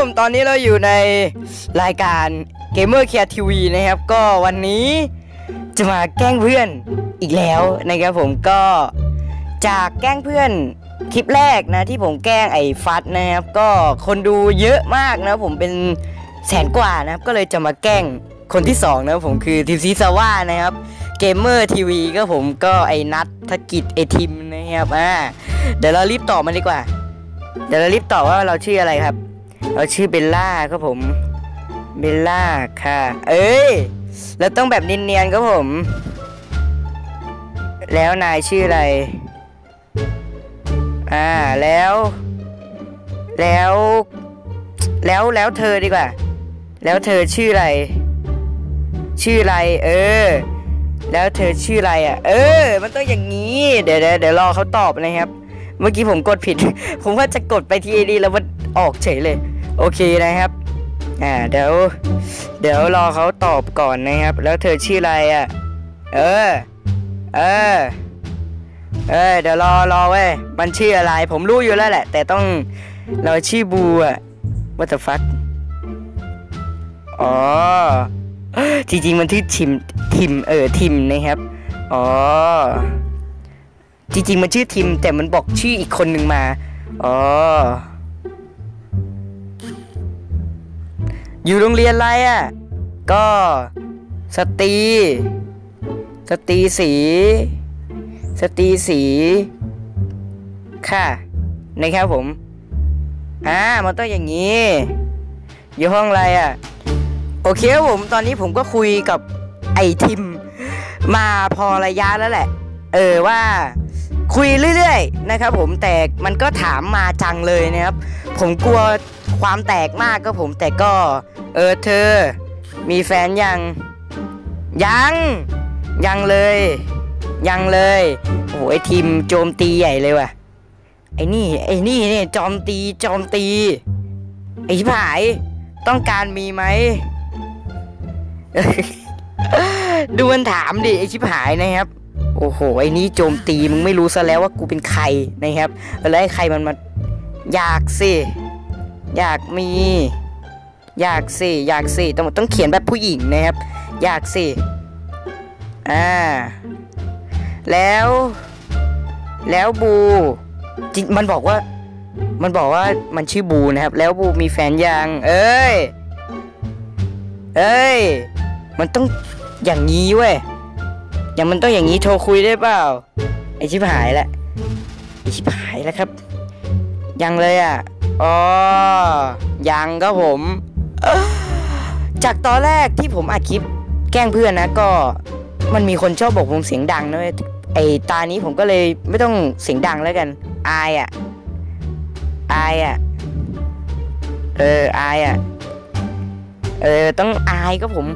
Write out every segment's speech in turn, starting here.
ผม ตอนนี้เราอยู่ในรายการ Gamer Care TV นะครับ ก็วันนี้จะมาแกล้งเพื่อนอีกแล้วนะครับผมก็จากแกล้งเพื่อนคลิปแรกนะที่ผมแกล้งไอ้ฟัดนะครับ ก็คนดูเยอะมากนะผมเป็นแสนกว่านะครับ ก็เลยจะมาแกล้งคนที่สองนะผมคือทีมซีซาว่านะครับเกมเมอร์ทีวีก็ผมก็ไอ้นัทธกิจไอ้ทิมนะครับอ่าเดี๋ยวเรารีบต่อมันดีกว่า เดี๋ยวเรารีบตอบว่าเราชื่ออะไรครับ เราชื่อเบลล่าครับผม เบลล่าค่ะ เอ้ยเราต้องแบบเนียนๆครับผม แล้วนายชื่ออะไร อ่าแล้ว แล้ว แล้วแล้วเธอดีกว่า แล้วเธอชื่ออะไร ชื่ออะไร เออ แล้วเธอชื่ออะไรอะ เออ มันต้องอย่างนี้ เดี๋ยวเดี๋ยวเดี๋ยวรอเขาตอบนะครับ เมื่อกี้ผมกดผิด ผมว่าจะกดไปที่ไอดีแล้วมันออกเฉยเลย โอเคนะครับ อ่าเดี๋ยว เดี๋ยวรอเขาตอบก่อนนะครับ แล้วเธอชื่ออะไรอะ เออ เออ เออเดี๋ยวรอรอเว้ย มันชื่ออะไร ผมรู้อยู่แล้วแหละ แต่ต้องเราชื่อบูอะ what the fuck อ๋อ จริงๆมันชื่อทิมทิมเออทิมนะครับ อ๋อ จริงๆมันชื่อทิมแต่มันบอกชื่ออีกคนหนึ่งมา อ๋อ อยู่โรงเรียนอะไรอะ ก็สตรี สตรีสี สตรีสี ค่ะนะครับผม อ่า มันต้องอย่างนี้ อยู่ห้องอะไรอะ โอเคครับผม ตอนนี้ผมก็คุยกับไอทิม มาพอระยะแล้วแหละ เออว่าคุยเรื่อยๆ นะครับผมแต่มันก็ถามมาจังเลยนะครับ ผมกลัวความแตกมากก็ผมแต่ก็ เออเธอ มีแฟนยัง ยัง ยังเลย ยังเลย โอ้โหไอทีมโจมตีใหญ่เลยว่ะ ไอ้นี่ไอ้นี่เนี่ยจอมตีจอมตี ไอ้ชิบหายต้องการมีไหม ดูมันถามดิไอชิบหายนะครับ โอ้โหไอ้นี่โจมตีมึงไม่รู้ซะแล้วว่ากูเป็นใครนะครับแล้วไอ้ใครมันมาอยากสิ อยากมี อยากสิอยากสิต้องต้องเขียนแบบผู้หญิงนะครับ อยากสิอ่าแล้ว แล้วบูจริงมันบอกว่า มันบอกว่ามันชื่อบูนะครับ แล้วบูมีแฟนยัง เอ้ย เอ้ย มันต้องอย่างนี้เว้ยอย่างมันต้องอย่างนี้โทรคุยได้เปล่าไอชิบหายละไอชิบหายแล้วครับ ยังเลยอะอ๋อยังก็ผม จากตอนแรกที่ผมอัดคลิปแกล้งเพื่อนนะก็มันมีคนชอบบอกผมเสียงดังนะเว้ยไอตานี้ผมก็เลยไม่ต้องเสียงดังแล้วกันอายอะอายอะเอออายอะเออต้องอายก็ผม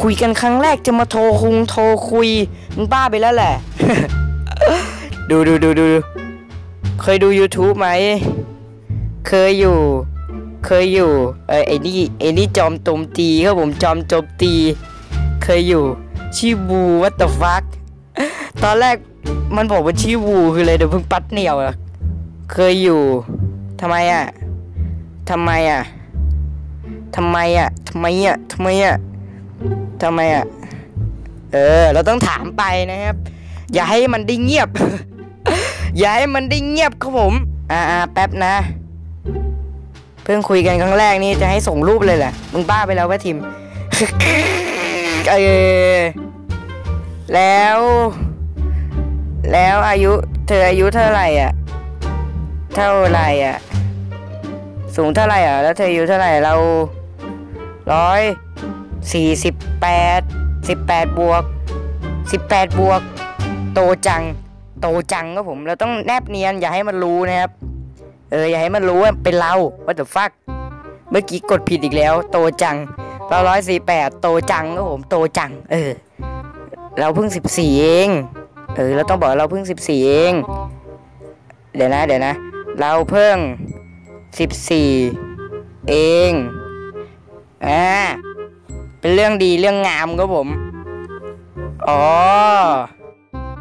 คุยกันครั้งแรกจะมาโทรคุงโทรคุยมึงบ้าไปแล้วแหละ ดูดูดูดูเคยดู YouTube ไหม เคยอยู่ เคยอยู่เออไอ้นี่ไอ้นี่จอมโจมตีครับผมจอมโจมตี เคยอยู่ชื่อบูวัต the fuck ตอนแรกมันบอกว่าชื่อบูคือเลยเดี๋ยวเพิ่งปัดเหนียวอะเคยอยู่ทำไมอะทำไมอะทำไมอะทำไมอะทำไมอะทำไมอะเออ เราต้องถามไปนะครับ อย่าให้มันได้เงียบ อย่าให้มันได้เงียบครับผม อ่าแป๊บนะ พิ่งคุยกันครั้งแรกนี่จะให้ส่งรูปเลยแหละมึงบ้าไปแล้ววะทิมเออแล้ว แล้วอายุ เธออายุเท่าไหร่อะ เท่าไหร่อะ สูงเท่าไหร่อะ แล้วเธออายุเท่าไหร่เราร้อยสี่สิบแปดสิบแปดบวกสิบแปดบวก โตจัง โตจังครับผม เราต้องแนบเนียนอย่าให้มันรู้นะครับ เอออย่าให้มันรู้ว่าเป็นเรา what the fuck เมื่อกี้กดผิดอีกแล้ว โตจังเราร้อยสี่แปดโตจังครับผมโตจัง เออ เราเพิ่งสิบสี่เองเออเราต้องบอกเราเพิ่งสิบสี่เองเดี๋ยวนะเดี๋ยวนะ เราเพิ่งสิบสี่เองอ่าเป็นเรื่องดีเรื่องงามครับผมอ๋อ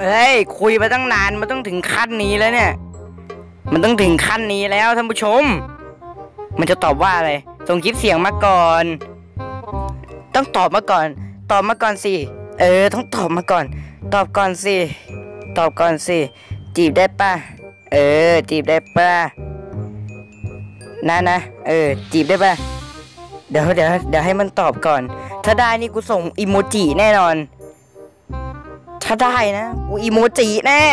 เฮ้ยคุยมาตั้งนานมันต้องถึงขั้นนี้แล้วเนี่ย มันต้องถึงขั้นนี้แล้วท่านผู้ชม มันจะตอบว่าอะไร ส่งคลิปเสียงมาก่อน ต้องตอบมาก่อน ตอบมาก่อนสิ เออ ต้องตอบมาก่อน ตอบก่อนสิ ตอบก่อนสิ จีบได้ป่ะ เออ จีบได้ป่ะนะนะ เออ จีบได้ป่ะ เดี๋ยวเดี๋ยวเดี๋ยวให้มันตอบก่อน ถ้าได้นี่กูส่งอีโมจิแน่นอน ถ้าได้นะ กูอีโมจิแน่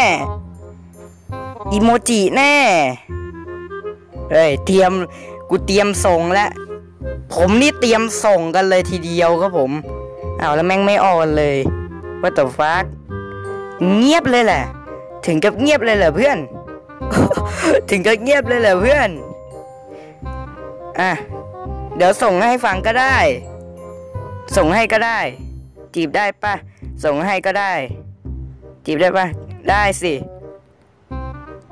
อีโมจิแน่ เฮ้ย เตรียม กูเตรียมส่งแล้ว ผมนี่เตรียมส่งกันเลยทีเดียวครับผม เอาแล้วแม่งไม่ออนเลยว่าแต่ฟักเงียบเลยแหละ ถึงกับเงียบเลยเหรอเพื่อน ถึงกับเงียบเลยเหรอเพื่อน อะ เดี๋ยวส่งให้ฟังก็ได้ ส่งให้ก็ได้ จีบได้ปะส่งให้ก็ได้ จีบได้ปะได้สิ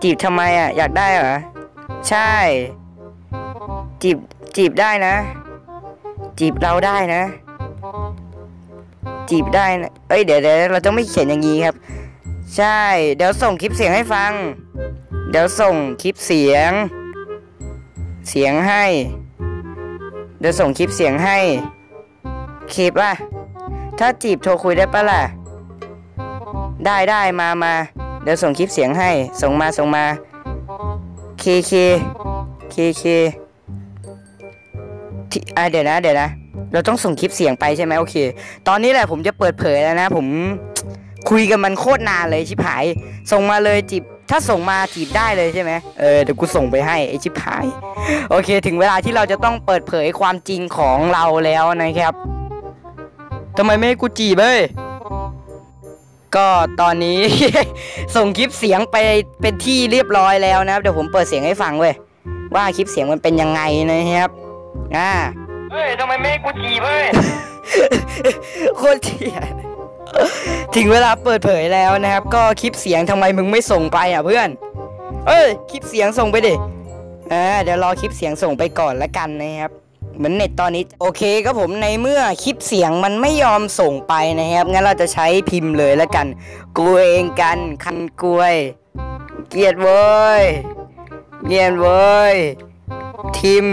จีบทำไมอะ อยากได้เหรอ ใช่ จีบจีบได้นะ จีบเราได้นะ จีบได้นะ เอ้ยเดี๋ยวเดี๋ยวเราต้องไม่เขียนอย่างนี้ครับ ใช่ เดี๋ยวส่งคลิปเสียงให้ฟัง เดี๋ยวส่งคลิปเสียง เสียงให้ เดี๋ยวส่งคลิปเสียงให้คลิปอะ ถ้าจีบโทรคุยได้ปะล่ะ ได้ได้มามา เดี๋ยวส่งคลิปเสียงให้ ส่งมาส่งมาเคเคเคเคที่อะเดี๋ยวนะ เดี๋ยวนะ เราต้องส่งคลิปเสียงไปใช่ไหมโอเค ตอนนี้แหละผมจะเปิดเผยแล้วนะ ผมคุยกันมันโคตรนานเลยชิบหาย ส่งมาเลยจีบถ้าส่งมาจีบได้เลยใช่ไหมเออเดี๋ยวกูส่งไปให้ไอชิบหาย โอเค ถึงเวลาที่เราจะต้องเปิดเผยความจริงของเราแล้วนะครับทำไมไม่ให้กูจีบเอ้ย ก็ตอนนี้ ส่งคลิปเสียงไปเป็นที่เรียบร้อยแล้วนะครับ เดี๋ยวผมเปิดเสียงให้ฟังเว้ยว่าคลิปเสียงมันเป็นยังไงนะครับอ่าเฮ้ยทำไมไม่ให้กูจีบเฮ้ยโคตรเทียดถึงเวลาเปิดเผยแล้วนะครับ ก็คลิปเสียงทำไมมึงไม่ส่งไปอะเพื่อน เอ้ยคลิปเสียงส่งไปดิอ่าเดี๋ยวรอคลิปเสียงส่งไปก่อนละกันนะครับ เหมือนเน็ตตอนนี้โอเคครับผมในเมื่อคลิปเสียงมันไม่ยอมส่งไปนะครับงั้นเราจะใช้พิมพ์เลยละกันกูเองกันคันกลวย เกลียดเว้ยเกียดเว้ยทิม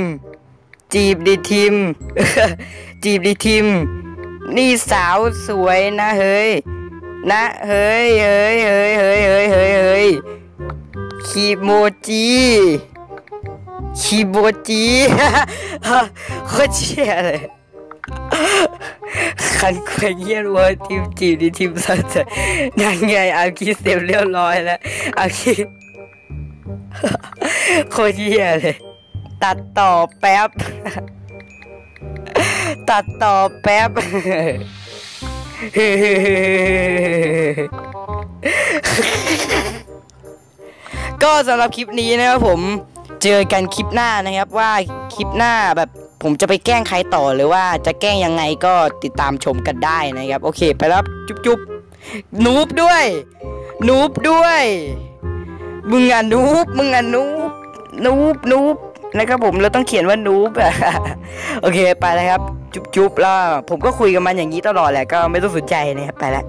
จีบดิทิม จีบดิทิม นี่สาวสวยนะเฮ้ยนะเฮ้ยเฮ้ยเฮ้ยเฮ้ยเฮ้ยเฮ้ยคีโมจิ คีโมจิโคตรเชี่ยเลยคันแขวงเยี่ยนเวอร์ทีมจีบดิทีมสัตว์นั่นไงอาคีเสร็จเรียบร้อยแล้วอาคีโคตรเยี่ยเลย ตัดต่อแป๊บ ตัดต่อแป๊บก็สำหรับคลิปนี้นะครับผม เจอกันคลิปหน้านะครับว่าคลิปหน้าแบบผมจะไปแกล้งใครต่อหรือว่าจะแกล้งยังไงก็ติดตามชมกันได้นะครับ โอเคไปแล้วจุ๊บจุ๊บนูบด้วยนูบด้วย มึงอะนูบมึงอะนูบนูบนูบนะครับผมเราต้องเขียนว่านูบอะโอเคไปแล้วครับ จุ๊บจุ๊บแล้วผมก็คุยกับมันอย่างนี้ตลอดแหละก็ไม่ต้องสนใจนะครับไปแล้ว